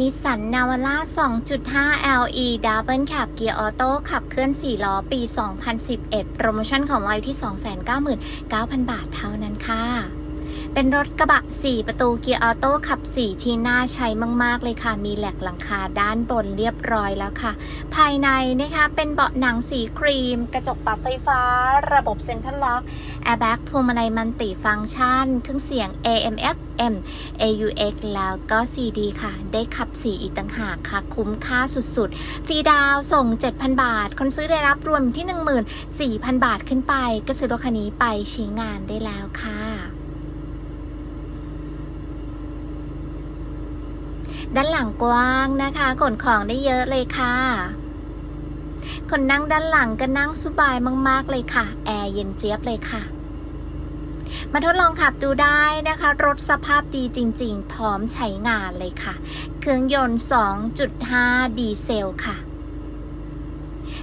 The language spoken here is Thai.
นิสสันนาวาร่า 2.5 LE Double Cab Gear Auto ขับเคลื่อน 4 ล้อ ปี 2011 โปรโมชั่นของเราอยู่ที่ 299,000 บาทเท่านั้นค่ะ เป็นรถกระบะ 4 ประตูเกียร์ออโต้ขับ 4 ที่น่าใช้มาก ๆ เลยค่ะ มีแหลกหลังคาด้านบนเรียบร้อยแล้วค่ะ ภายในนะคะเป็นเบาะหนังสีครีม กระจกปรับไฟฟ้า ระบบเซ็นทรัลล็อกแอร์แบ็กพวงมาลัยมันติฟังก์ชัน เครื่องเสียง AM FM AUX แล้วก็ CD ค่ะ ได้ขับ 4 อีกต่างหากค่ะ คุ้มค่าสุดๆ ฟรีดาวส่ง 7,000 บาท คนซื้อได้รับรวมที่ 14,000 บาทขึ้นไป ก็ซื้อรถคันนี้ไปใช้งานได้แล้วค่ะ ด้านหลังกว้างนะคะขนของได้เยอะเลยค่ะ คนนั่งด้านหลังก็นั่งสบายมาก ๆ เลยค่ะ แอร์เย็นเจี๊ยบเลยค่ะ มาทดลองขับดูได้นะคะ รถสภาพดีจริง ๆ พร้อมใช้งานเลยค่ะ เครื่องยนต์ 2.5 ดีเซลค่ะ